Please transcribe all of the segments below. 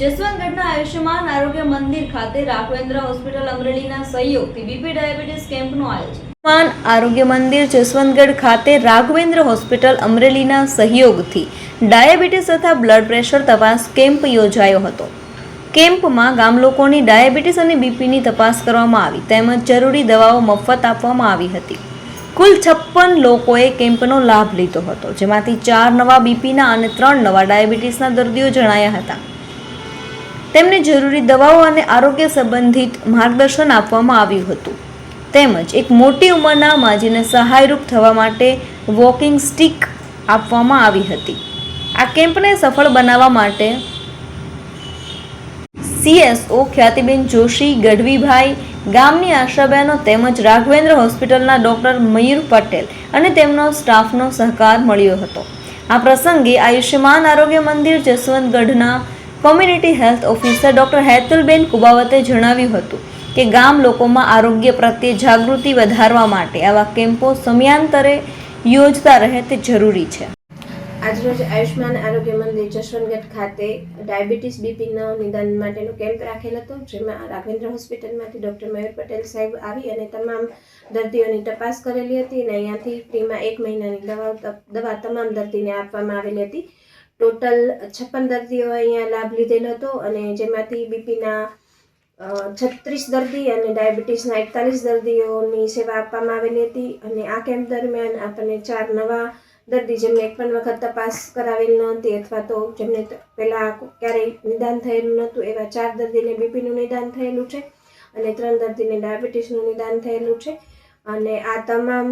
જસવંતગઢના આયુષ્યમાન આરોગ્ય મંદિર ખાતે રાઘવેન્દ્ર હોસ્પિટલ અમરેલીના સહયોગથી બીપી ડાયાબિટીસ કેમ્પનું આયોજન. આરોગ્ય મંદિર જસવંતગઢ ખાતે રાઘવેન્દ્ર હોસ્પિટલ અમરેલીના સહયોગથી ડાયાબિટીસ તથા બ્લડ પ્રેશર તપાસ કેમ્પ યોજાયો હતો. કેમ્પમાં ગામ લોકોની ડાયાબિટીસ અને બીપીની તપાસ કરવામાં આવી તેમજ જરૂરી દવાઓ મફત આપવામાં આવી હતી. કુલ છપ્પન લોકોએ કેમ્પનો લાભ લીધો હતો, જેમાંથી ચાર નવા બીપીના અને ત્રણ નવા ડાયાબિટીસના દર્દીઓ જણાયા હતા. તેમને જરૂરી દવાઓ અને આરોગ્ય સંબંધિત માર્ગદર્શન આપવામાં આવ્યું હતું. તેમજ એક મોટી ઉંમરના માજીને સહાયરૂપ થવા માટે વોકિંગ સ્ટીક આપવામાં આવી હતી. આ કેમ્પને સફળ બનાવવા માટે સીએસઓ ખ્યાતિબેન જોશી, ગઢવીભાઈ ગામની આશાબહેનો તેમજ રાઘવેન્દ્ર હોસ્પિટલના ડોક્ટર મયુર પટેલ અને તેમનો સ્ટાફનો સહકાર મળ્યો હતો. આ પ્રસંગે Ayushman Arogya Mandir જસવંતગઢના community health officer doctor Hetulben કુબાવતે જણાવ્યું હતું કે ગામ લોકોમાં આરોગ્ય પ્રત્યે જાગૃતિ વધારવા માટે આવા કેમ્પો સમયાંતરે યોજતા રહે તે જરૂરી છે. આજરોજ આયુષ્માન આરોગ્ય મંદિર જસવંતગઢ ખાતે ડાયાબિટીસ બીપીના નિદાન માટેનો કેમ્પ રાખેલ હતો, જેમાં રાઘવેન્દ્ર હોસ્પિટલમાંથી ડૉક્ટર મયુર પટેલ સાહેબ આવી અને તમામ દર્દીઓની તપાસ કરેલી હતી અને અહીંયાથી ફ્રીમાં એક મહિનાની દવા દવા તમામ દર્દીને આપવામાં આવેલી હતી. ટોટલ છપ્પન દર્દીઓ અહીંયા લાભ લીધેલ હતો અને જેમાંથી બીપીના છત્રીસ દર્દી અને ડાયાબિટીસના એકતાલીસ દર્દીઓની સેવા આપવામાં આવેલી હતી અને આ કેમ્પ દરમિયાન આપણને ચાર નવા દર્દી જેમને એક પણ વખત તપાસ કરાવેલ ન હતી અથવા તો જેમને પહેલાં ક્યારેય નિદાન થયેલું નહોતું, એવા ચાર દર્દીને બીપીનું નિદાન થયેલું છે અને ત્રણ દર્દીને ડાયાબિટીસનું નિદાન થયેલું છે. અને આ તમામ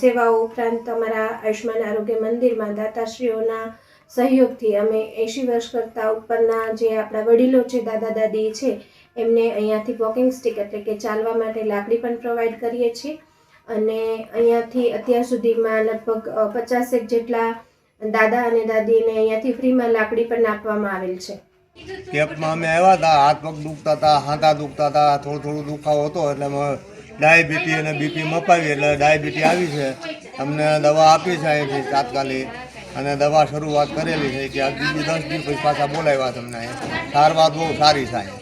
સેવાઓ ઉપરાંત તમારા આયુષ્માન આરોગ્ય મંદિરમાં દાતાશ્રીઓના સહયોગથી અમે એંશી વર્ષ કરતાં ઉપરના જે આપણા વડીલો છે, દાદા દાદી છે, એમને અહીંયાથી વોકિંગ સ્ટિક એટલે કે ચાલવા માટે લાકડી પણ પ્રોવાઈડ કરીએ છીએ. અને અહીંયાથી અત્યાર સુધીમાં લગભગ પચાસેક જેટલા દાદા અને દાદીને અહીંયાથી ફ્રીમાં લાકડી પણ આપવામાં આવેલ છે. કેમ્પમાં અમે આવ્યા હતા, હાથ પગ દુખતા હતા હાથા દુખતા હતા, થોડું થોડું દુખાવો હતો, એટલે ડાયાબિટી અને બીપી મપાવી, એટલે ડાયાબિટી આવી છે. અમને દવા આપી છે અહીંથી તાત્કાલિક. અને દવા શરૂઆત કરેલી છે કે બીજી દસ દિવસ પછી પાછા બોલાવ્યા તમને. સારવાર બહુ સારી થાય.